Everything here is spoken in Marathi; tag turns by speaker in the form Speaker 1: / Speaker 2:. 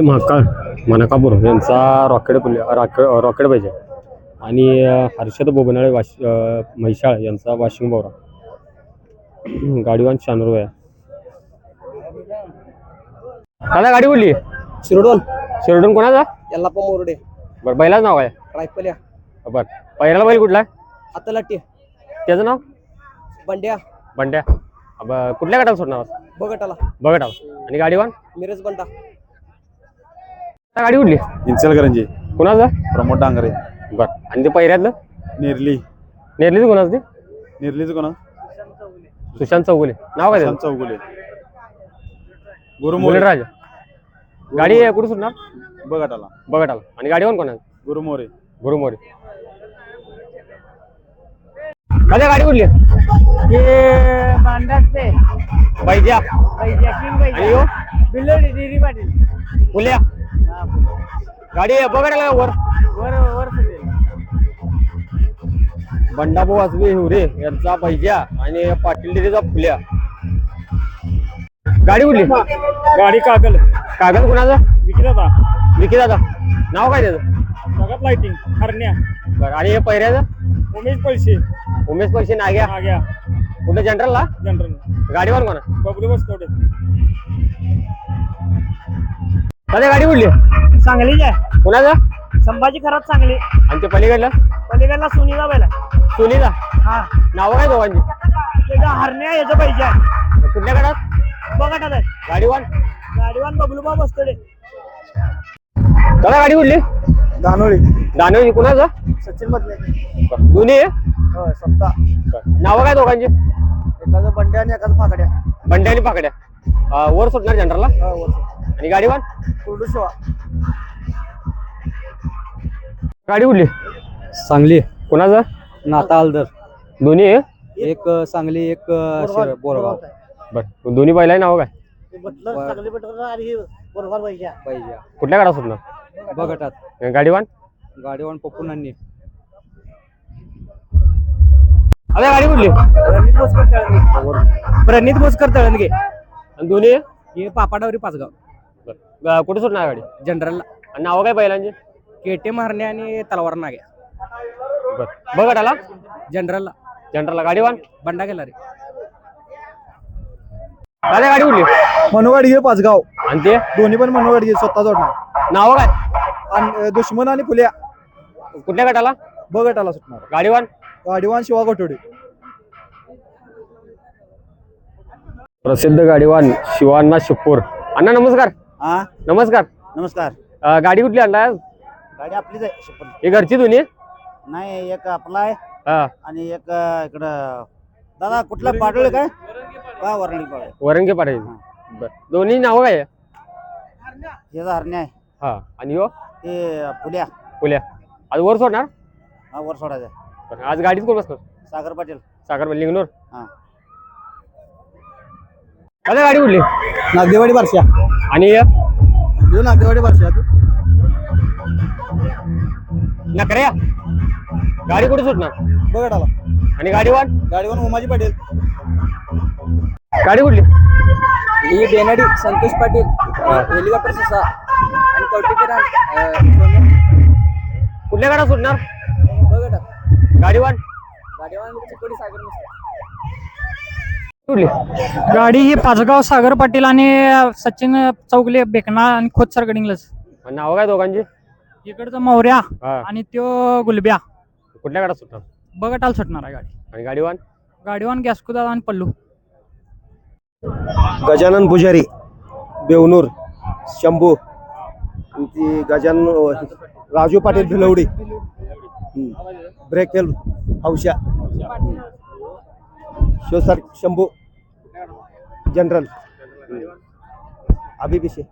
Speaker 1: महाकाळ मनकापूर यांचा रॉकेट पुल रॉकेट रॉकेट पाहिजे. आणि हर्षद बोबनाळे वाश अं, म्हैसाळ यांचा वाशिंग बोरा. गाडीवान शानूर आहे दादा गाडी कुठली?
Speaker 2: शिरडोन.
Speaker 1: शिरडून कोणाचा?
Speaker 2: यल्लाप्पा मोरडे.
Speaker 1: बरं बैलाच नाव आहे
Speaker 2: रायफल्या
Speaker 1: बरं पहिल्याला बैल कुठला? आहे
Speaker 2: हातलाटी
Speaker 1: त्याचं नाव?
Speaker 2: बंड्या.
Speaker 1: बंड्या. कुठल्या गटाला सोडणार?
Speaker 2: बगटाला.
Speaker 1: बघा टाव आणि गाडीवान?
Speaker 2: मिरज बंडा.
Speaker 1: आता गाडी कुठली?
Speaker 3: इंचलकरंजी
Speaker 1: कोणाचा?
Speaker 3: प्रमोद डांगरे.
Speaker 1: बरं. आणि ते पहिल्यातलं
Speaker 3: नेरली.
Speaker 1: नेरलीच कोणाचं ते?
Speaker 3: नेरलीच कोणा?
Speaker 1: सुशांत चौगुले. नाव काय त्याचं?
Speaker 3: चौगुले. गुरुमोरे.
Speaker 1: राजा गाडी कुठे सुटणार?
Speaker 3: बघाटाला
Speaker 1: बघा टाव आणि गाडीवान कोणाचं
Speaker 3: गुरुमोरे.
Speaker 1: गुरुमोरे. कधी गाडी
Speaker 2: हे ते.
Speaker 1: पाहिजे आणि
Speaker 2: बिल्लोडी डेरी पाटील.
Speaker 1: फुल्या. गाडी बघा टाकला वर.
Speaker 2: वर वर
Speaker 1: बंडाभाऊ वासवे हिवरे यांचा पाहिज्या आणि पाटील डेरीचा फुल्या. गाडी कुठली?
Speaker 2: गाडी कागल.
Speaker 1: कागद कुणाचा?
Speaker 2: विक्रेता
Speaker 1: विकी दादा नाव काय त्याचं?
Speaker 2: जगात लाइटिंग हरण्या.
Speaker 1: बरं आणि हे पहिऱ्याचं?
Speaker 2: उमेश पैसे.
Speaker 1: उमेश पैसे नाग्या.
Speaker 2: आग्या
Speaker 1: कुठं जनरलला?
Speaker 2: जनरल.
Speaker 1: गाडीवर कोणा
Speaker 2: बबलू बसतोडे
Speaker 1: कधी गाडी कुठली?
Speaker 2: सांगलीच आहे
Speaker 1: कुणाचा
Speaker 2: संभाजी खरात सांगली
Speaker 1: आणि ते पलीकडलं?
Speaker 2: पलीकडला सोनीला बैला
Speaker 1: सोनीचा
Speaker 2: हा.
Speaker 1: नावं काय दोघांची?
Speaker 2: त्याचा हरण्या याचं पाहिजे आहे.
Speaker 1: कुठल्या गटात?
Speaker 2: बघा आहे
Speaker 1: गाडीवान?
Speaker 2: गाडीवान बबलूबा बसतोडे
Speaker 1: कदा गाडी कुठली?
Speaker 2: दानोळी.
Speaker 1: दानवेची कुणाचा?
Speaker 2: सचिन मधले
Speaker 1: दोन्ही आहे?
Speaker 2: सप्ता.
Speaker 1: नावं काय दोघांची?
Speaker 2: एकाचं बंड्या आणि एकाचं फाकड्या
Speaker 1: बंड्या आणि पाकड्या. अं, वर सुटणार जनरलला? आणि गाडीवान?
Speaker 2: कुर्डू शिवा.
Speaker 1: गाडी कुठली?
Speaker 4: सांगली.
Speaker 1: कुणाचा?
Speaker 4: नाता हलदर
Speaker 1: दोन्ही? आहे?
Speaker 4: एक अ, सांगली एक अ, शिर- बोरगाव.
Speaker 1: बरं. दोन्ही पहिला नाव काय?
Speaker 2: पाहिजे
Speaker 1: कुठल्या गाडा सुटणार
Speaker 4: बघटात
Speaker 1: गाडीवान?
Speaker 4: गाडीवान पप्पूनांनी
Speaker 1: अरे गाडी कुठली?
Speaker 2: प्रणित बोसकर तळणगे प्रणित बोसकर तळणगे
Speaker 1: आणि दोन्ही?
Speaker 2: हे पापाडावरी पाचगाव.
Speaker 1: बरं. कुठे सुटणार गाडी?
Speaker 2: जनरलला.
Speaker 1: आणि नावं काय बैलांचे
Speaker 2: केटे मारणे आणि तलवार नाग्या
Speaker 1: बरं. बघ आला
Speaker 2: जनरलला.
Speaker 1: जनरलला. गाडीवान
Speaker 2: बंडा गेला रे.
Speaker 1: अरे गाडी कुठली
Speaker 4: मनवाडी हे पाचगाव.
Speaker 1: आणि ते?
Speaker 4: दोन्ही पण मनवाडी स्वतः जोडणार.
Speaker 1: नावं काय?
Speaker 4: आणि दुश्मन आणि फुल्या.
Speaker 1: कुठल्या गटाला?
Speaker 4: बगटाला सुटणार.
Speaker 1: गाडीवान
Speaker 4: गाडीवान शिवा गोठवडे
Speaker 1: प्रसिद्ध गाडीवान शिवांना शिपूर. अण्णा नमस्कार.
Speaker 5: हा?
Speaker 1: नमस्कार.
Speaker 5: नमस्कार.
Speaker 1: अं, गाडी कुठली आणला आज?
Speaker 5: गाडी आपलीच आहे शपथ.
Speaker 1: ही घरची दोन्ही?
Speaker 5: नाही एक आपला आहे
Speaker 1: हा.
Speaker 5: आणि एक अं, इकडं दादा कुठला पाडोळे काय? का वरळी पाडोळे.
Speaker 1: वरंगे पाठायची बर. दोन्ही नावं काय? आहे?
Speaker 5: त्याचा हरणे आहे.
Speaker 1: हा. आणि हो?
Speaker 5: ते फुल्या
Speaker 1: फुल्या आज वर सोडणार?
Speaker 5: हा वर सोडायचा
Speaker 1: बरं, आज गाडीत कोण बसणार?
Speaker 5: सागर पाटील.
Speaker 1: साखर लिंगनूर
Speaker 5: हा.
Speaker 1: गाडी कुठली?
Speaker 4: नागदेवाडी बारशा
Speaker 1: आणि नकऱ्या गाडी कुठे सुटणार?
Speaker 4: बगटाला
Speaker 1: आणि गाडीवान
Speaker 4: गाडीवान उमाजी पाटील.
Speaker 1: गाडी कुठली?
Speaker 4: ही बेनाडी संतोष पाटील हेलिकॉप्टर ससा आणि
Speaker 1: कुठल्या गाडा सुटणार?
Speaker 4: बगटात
Speaker 1: गाडीवान
Speaker 4: गाडीवान चिकोडी सागर
Speaker 6: गाडी ही पाचगाव सागर पाटील आणि सचिन चौगले बेकना आणि खोतसर गडिंगलच
Speaker 1: आणि नावं काय दोघांची?
Speaker 6: इकडचं मौर्या
Speaker 1: हा.
Speaker 6: आणि त्यो गुलब्या.
Speaker 1: कुठल्या गाडा सुटणार?
Speaker 6: बगटाल सुटणार आहे गाडी.
Speaker 1: आणि गाडीवान?
Speaker 6: गाडीवान गॅस्कुदा आणि पल्लू.
Speaker 4: गजानन पुजारी बेवनूर शंभू आणि ती गजानन राजू पाटील भिलवडी. ब्रेकेल हौशा. शोसार शंभू जनरल. अभिभिषेक